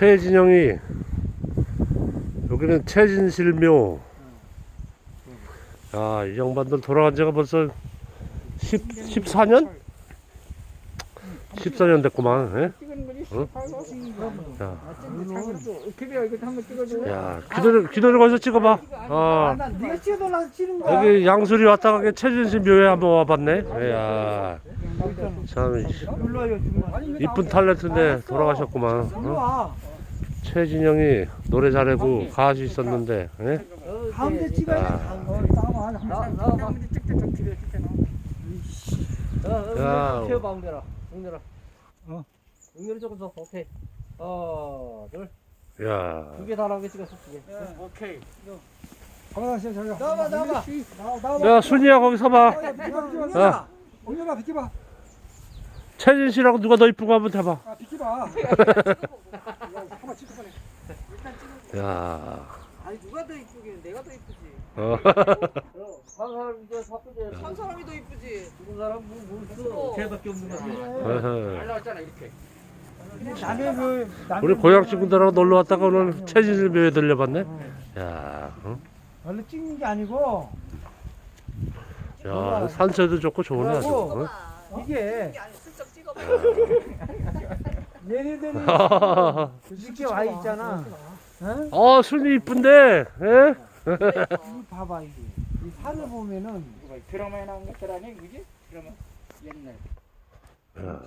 최진영이 여기는 최진실묘 아 이 양반들 돌아간 지가 벌써 10, 14년? 14년 됐구만 예? 어? 야. 야 기다려 기다려 거기서 찍어봐 아 네가 찍어달라서 치는 거야. 여기 양수리 왔다 가게 최진실 묘에 한번 와봤네 이야 참 이쁜 탤런트인데 돌아가셨구만 어? 와. 최진영이 노래 잘하고 가수 있었는데 예? 가운데 찍어야 돼. 아. 가운데. 나좀 기대 찍잖아. 야. 태워봐 웅렬아 웅렬아 어. 웅렬이 조금 더 오케이 하나 둘두 야개다 나오게 찍었어 두 개 오케이. 가만히 있어 저기. 나와 나와. 나와 나와. 야 순이야 거기 서봐 야. 엉겨봐 비켜봐. 최진 씨라고 누가 더 이쁜 거 한번 해봐 아 비켜봐. 찍어. 야 아니 누가 더 이쁘긴 내가 더 이쁘지. 어. 한 사람 이제 바꾸지 한 사람이 더 이쁘지. 죽은 사람 뭐뭐 있어 걔밖에 없는 어허. 잘 나왔잖아 이렇게. 남의 그 남의 우리 고향 친구들하고 놀러 왔다가 오늘 최진실 묘에 들려봤네 야, 응? 원래 찍는 게 아니고 야 산세도 좋고 좋네 아주 어? 응? 이게 아니 슬쩍 찍어봐. 어, 이렇게 와 있잖아. 어? 어 순이 이쁜데 예? 이 봐봐 이게. 이 살을 보면은 드라마에 나온 것들 아니야 그지? 드라마 옛날. 야,